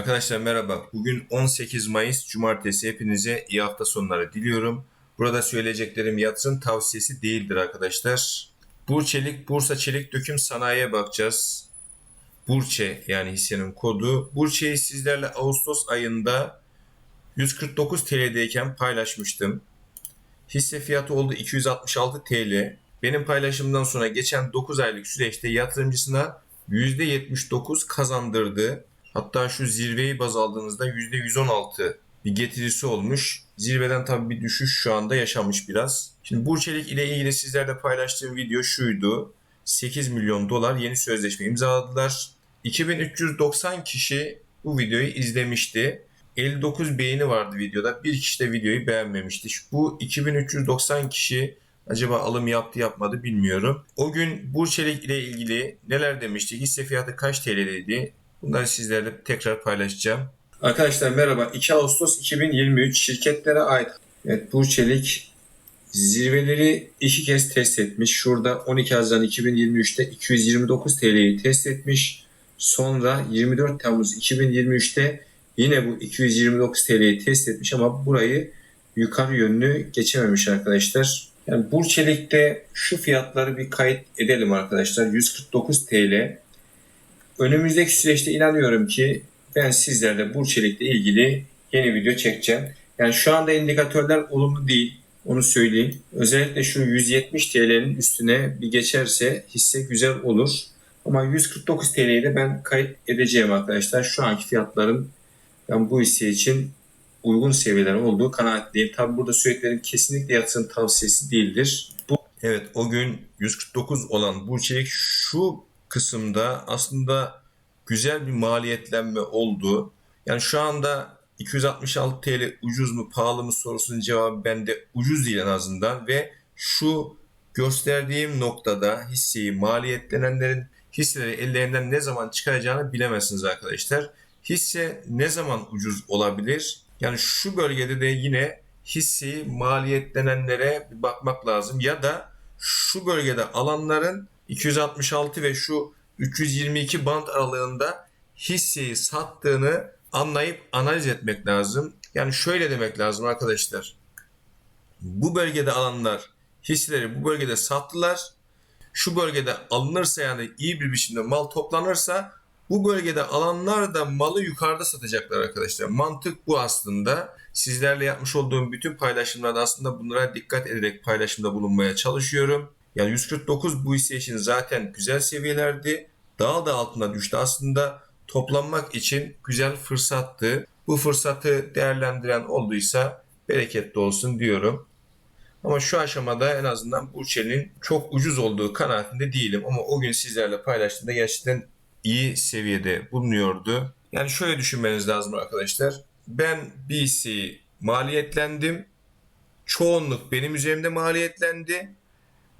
Arkadaşlar merhaba. Bugün 18 Mayıs Cumartesi. Hepinize iyi hafta sonları diliyorum. Burada söyleyeceklerim yatırım tavsiyesi değildir arkadaşlar. Burçelik, Bursa Çelik Döküm Sanayi'ye bakacağız. Burçe yani hissenin kodu. Burçe'yi sizlerle Ağustos ayında 149 TL'deyken paylaşmıştım. Hisse fiyatı oldu 266 TL. Benim paylaşımdan sonra geçen 9 aylık süreçte yatırımcısına %79 kazandırdı. Hatta şu zirveyi baz aldığınızda %116 bir getirisi olmuş. Zirveden tabii bir düşüş şu anda yaşamış biraz. Şimdi Burçelik ile ilgili sizlerle paylaştığım video şuydu. 8 milyon dolar yeni sözleşme imzaladılar. 2390 kişi bu videoyu izlemişti. 59 beğeni vardı videoda. Bir kişi de videoyu beğenmemişti. Bu 2390 kişi acaba alım yaptı yapmadı bilmiyorum. O gün Burçelik ile ilgili neler demiştik? Hisse fiyatı kaç TL'ydi? Bunları sizlerle tekrar paylaşacağım. Arkadaşlar merhaba. 2 Ağustos 2023 şirketlere ait. Evet Burçelik zirveleri iki kez test etmiş. Şurada 12 Haziran 2023'te 229 TL'yi test etmiş. Sonra 24 Temmuz 2023'te yine bu 229 TL'yi test etmiş ama burayı yukarı yönlü geçememiş arkadaşlar. Yani Burçelik'te şu fiyatları bir kayıt edelim arkadaşlar. 149 TL. Önümüzdeki süreçte inanıyorum ki ben sizlerle Burçelik'le ilgili yeni video çekeceğim. Yani şu anda indikatörler olumlu değil. Onu söyleyeyim. Özellikle şu 170 TL'nin üstüne bir geçerse hisse güzel olur. Ama 149 TL'yi de ben kayıt edeceğim arkadaşlar. Şu anki fiyatların ben bu hisse için uygun seviyeler olduğu kanaatliyim. Tabi burada söylediklerim kesinlikle yatırım tavsiyesi değildir. Bu Evet o gün 149 olan Burçelik şu kısımda aslında güzel bir maliyetlenme oldu. Yani şu anda 266 TL ucuz mu pahalı mı sorusunun cevabı bende ucuz değil en azından ve şu gösterdiğim noktada hisseyi maliyetlenenlerin hisseleri ellerinden ne zaman çıkaracağını bilemezsiniz arkadaşlar. Hisse ne zaman ucuz olabilir? Yani şu bölgede de yine hisseyi maliyetlenenlere bakmak lazım ya da şu bölgede alanların 266 ve şu 322 band aralığında hisseyi sattığını anlayıp analiz etmek lazım. Yani şöyle demek lazım arkadaşlar. Bu bölgede alanlar hisseleri bu bölgede sattılar. Şu bölgede alınırsa yani iyi bir biçimde mal toplanırsa bu bölgede alanlar da malı yukarıda satacaklar arkadaşlar. Mantık bu aslında. Sizlerle yapmış olduğum bütün paylaşımlarda aslında bunlara dikkat ederek paylaşımda bulunmaya çalışıyorum. Yani 149 bu hisse için zaten güzel seviyelerdi. Daha da altına düştü. Aslında toplanmak için güzel fırsattı. Bu fırsatı değerlendiren olduysa bereketli olsun diyorum. Ama şu aşamada en azından Burçel'in çok ucuz olduğu kanaatinde değilim. Ama o gün sizlerle paylaştığımda gerçekten iyi seviyede bulunuyordu. Yani şöyle düşünmeniz lazım arkadaşlar. Ben bir hisseyi maliyetlendim. Çoğunluk benim üzerimde maliyetlendi.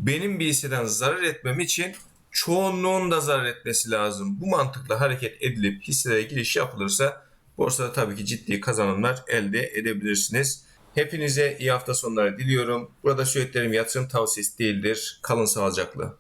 Benim bir hisseden zarar etmem için çoğunluğun da zarar etmesi lazım. Bu mantıkla hareket edilip hisselere giriş yapılırsa borsada tabii ki ciddi kazanımlar elde edebilirsiniz. Hepinize iyi hafta sonları diliyorum. Burada söylediklerim yatırım tavsiyesi değildir. Kalın sağlıcakla.